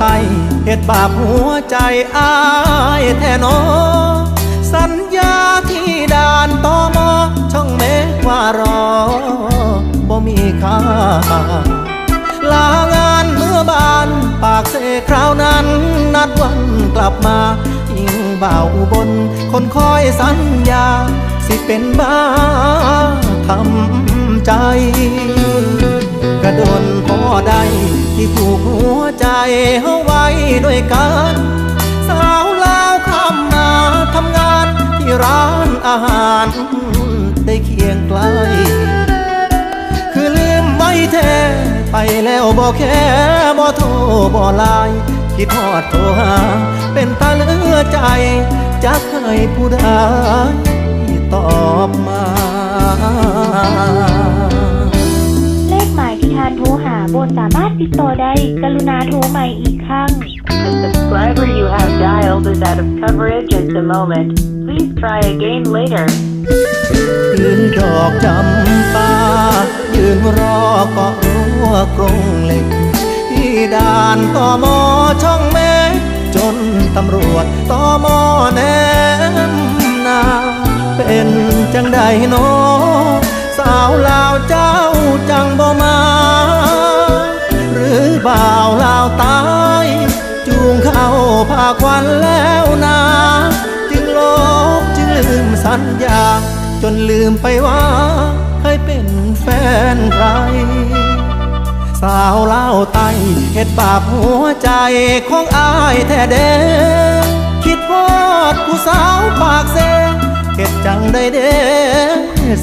ไตเหตุบาปหัวใจอายแท่นอ สัญญาที่ด่านตอมอช่องเมฆว่ารอ ค่าลางานเมื่อบานปากเสคราวนั้น นัดวันกลับมาอิงบ่าวอุบนคนคอยสัญญา สิเป็นบ้าทำใจ กระโดนพอใดที่ผูกหัวใจเฮาไว้ด้วยกันสาวลาวคำนาทำงานที่ร้านอาหารได้เคียงไกลคือลืมไม่ แท้ไปแล้วบอกแค่บ่โทรบ่ไลน์คิดทอดโทรหา เป็นตาเหลือใจจะเคยผู้ใดตอบมาเลขหมายที่ท่านโทรหาบนสามารถติดต่อได้ กรุณาโทรใหม่อีกครั้ง The subscriber you have dialed is out of coverage at the moment. Please try again later. ยืนดอกจำปายื นรอเกาะรั้วกรงเหล็ก ที่ด่านตอมอช่องเมฆจนตำรวจตอมอแนมนาเป็นจังใดโนสาวลาวเจ้าจังบ่มา หรือบ่าวลาวตาย จูงเข้าพาควันแล้วนา จึงลบจึงลืมสัญญา จนลืมไปว่าเคยเป็นแฟนใคร สาวเล่าวไตเห็ดบาปหัวใจของอายแท้เด้คิดพอดผู้สาวปากเซเห็ดจังได้เด้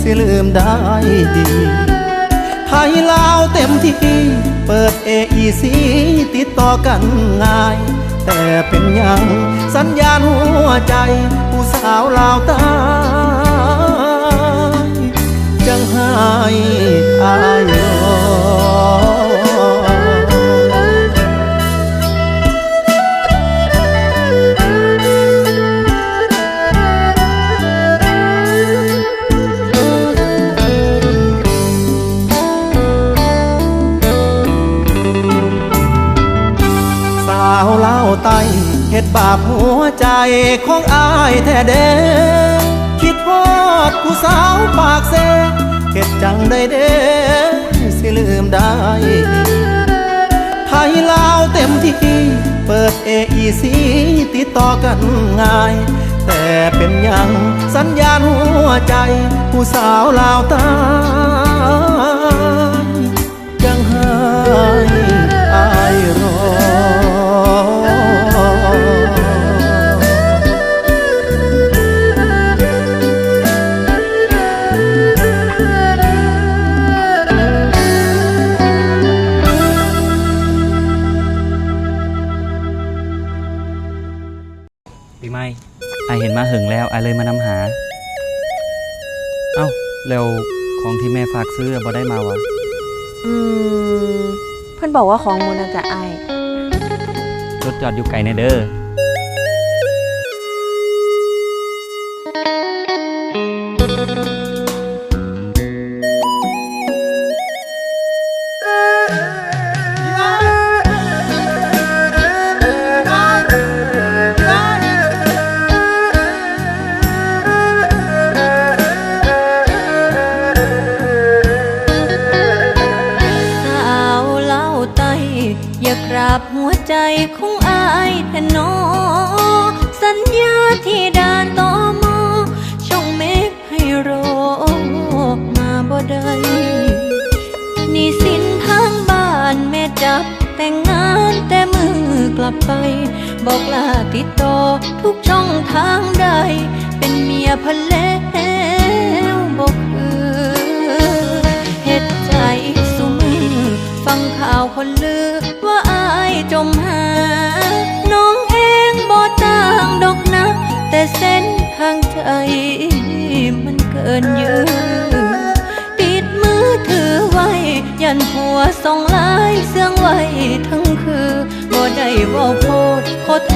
สิลืมได้ดีไทยลาวเต็มที่ เปิด AEC ติดต่อกันง่าย แต่เป็นยังสัญญาณหัวใจ ผู้สาวลาวตา จังให้อายาวเล่าไตเห็ดบาปหัวใจของอายแท้เด้อ ดผู้สาวปากเซเข็ดจังได้เด้สิลืมได้ ไทยลาวเต็มที่ เปิดเอไอซีติดต่อกันง่าย แต่เป็นยังสัญญาณหัวใจ ผู้สาวลาวตา แล้วของที่แม่ฝากซื้อบ่ได้มาวะอืม เพื่อนบอกว่าของมูลนะจะไอาย รถจอดอยู่ไกลแน่เด้อ กราบหัวใจของอายแทนนอ สัญญาที่ด่านต่อมอ ช่องเมฆให้รอมาบ่ได้หนี่สินทางบ้านแม่จับแต่งงานแต่มือกลับไป บอกลาติดต่อทุกช่องทางใด เป็นเมียเพันแล นเกินยือปิดมือถือไว้ ยันหัวส่องลายเสื่องไว้ทั้งคือบ่ได้ว่าโพดขอโท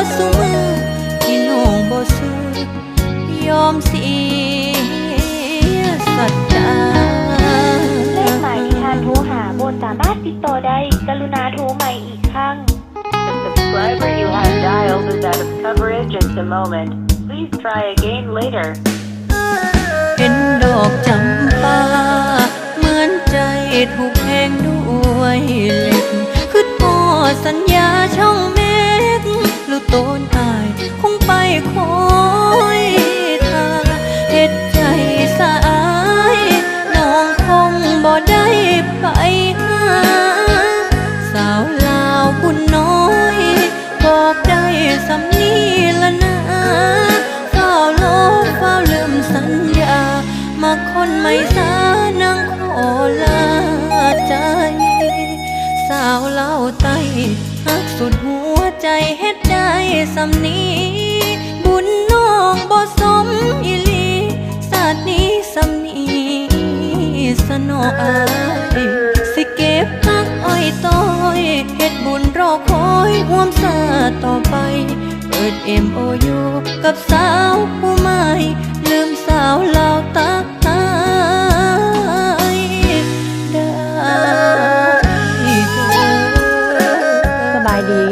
ษสุมือที่น้องบ่ซื้อยอมเสียสัจจาเลขหมายที่ท่านโทรหาบนสามารถติดต่อได้ กรุณาโทรใหม่อีกครั้ง The subscriber subscriber you have dialed is out of coverage at the moment. Please try again later. ดอกจำปาเหมือนใจถูกแทงด้วยเหล็กคือพอสัญญาช่องเมฆลูกโตนอายคงไปคอยทาเห็ดใจสายน้องคงบ่ได้ไปหา ออายสิเก็บพักอ้อยต้อยเฮ็ดบุญรอคอยห่วมสาต่อไป เปิดเอ็มโอยูกับสาวผู้ใหม่ลืมสาวลาวตักตายได้สบายดี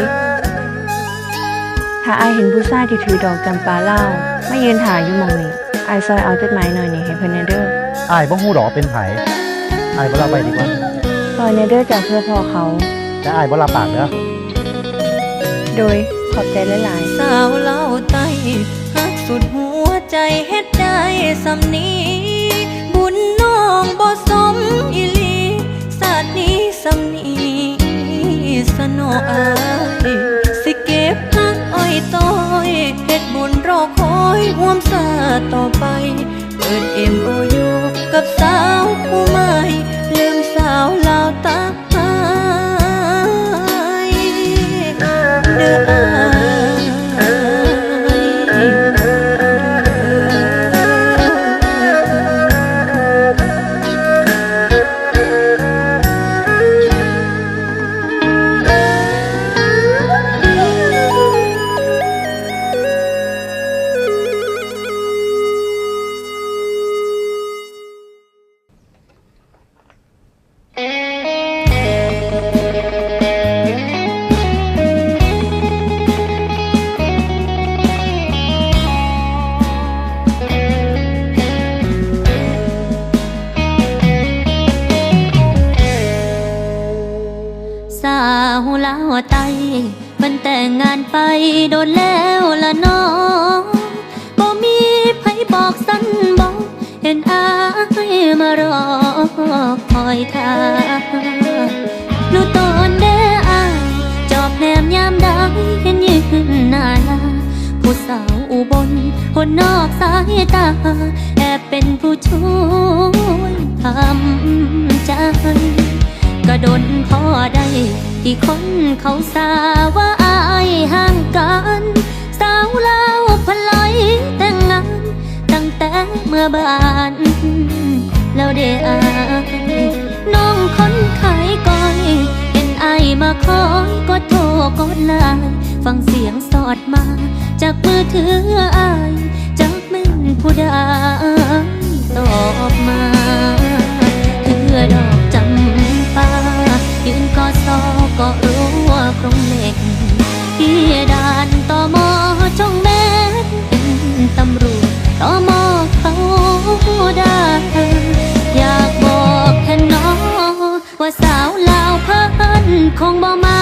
ถ้าอายเห็นผู้ชายที่ถือดอกจำปาเล่าไม่ยืนถ่ายอยู่มองนี้อายซอยเอาจดหมายหน่อยนี่ให้เพิ่นแหน่เด้ออายบ่ฮู้ดอกเป็นไผ อายบ่รับไปดีกว่าซอยแหน่เด้อจากเพื่อพ่อเขา แต่อายบ่รับปากเด้อโดยขอบใจหลายสาวเล่าไต้หักสุดหัวใจเฮ็ดได้สำนีบุญน้องบ่สมอีหลีสาดนี้สำนีสนออายสิเก็บพักอ้อยต้อยเฮ็ดบุญรอคอยห่วมสาต่อไป เปิดเอ็มโอยู โดนแล้วละน้องบ่มีไผบอกสั้นบอกเห็นอายมารอคอยท่าลูตอนเด้อายจอบแนมยามได้เห็นยืนหน้าลาผู้สาวอุบลคนนอกสายตา แอบเป็นผู้ช่วยทำใจก็ดนพอได้ที่คนเขาสาว่า ห่างกัน สาวเล่าพลอยแต่งงาน ตั้งแต่เมื่อบานแล้วเดอายน้องคนขายก้อยเห็นไอมาคอยก็โทรกดไลน์ฟังเสียงสอดมา จากมือถืออายจากแม่นผู้ใดตอบมาเพื่อดอกจำปายืนกอซอก็รู้ว่ากรงเหล็ก ด่านต่อมอช่องแม่เป็นตำรวจต่อมอเขาได้อยากบอกแค่น้องว่าสาวลาวเพิ่นคงบ่มา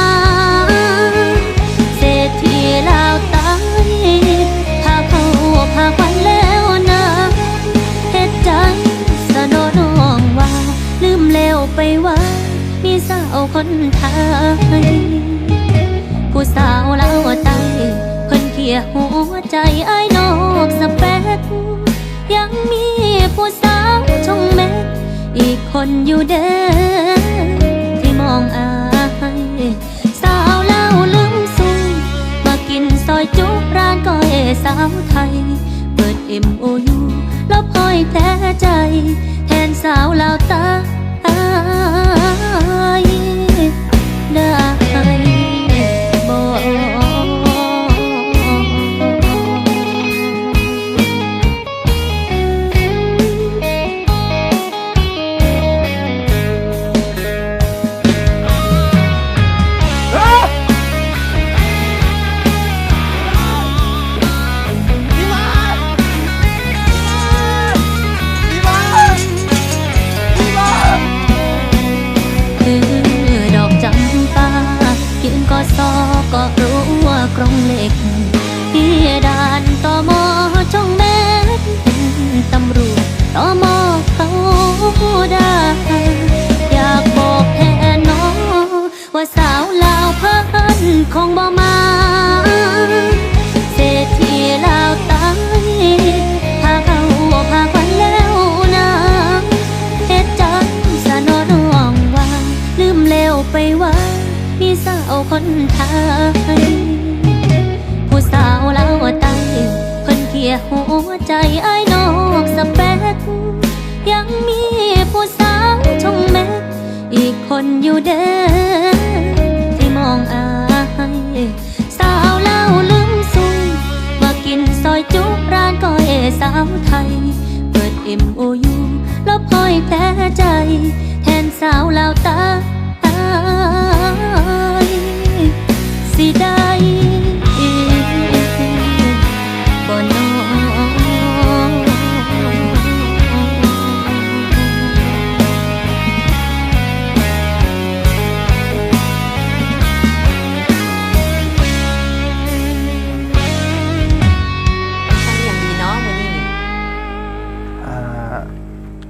เศรษฐีลาวตายพาเขาพาควันแล้วนะเฮ็ดใจสะโดน้องว่า ลืมแล้วไปว่า มีสาวคนไทย ยหัวใจไอ้นอกสเปกยังมีผู้สาวชงแม่อีกคนอยู่เด้อที่มองอายสาวเล่าลืมสู้มากินซอยจุร้านก้อยสาวไทย เปิดเอ็มโอยูแล้วพลอยแพ้ใจ แทนสาวลาวตา นค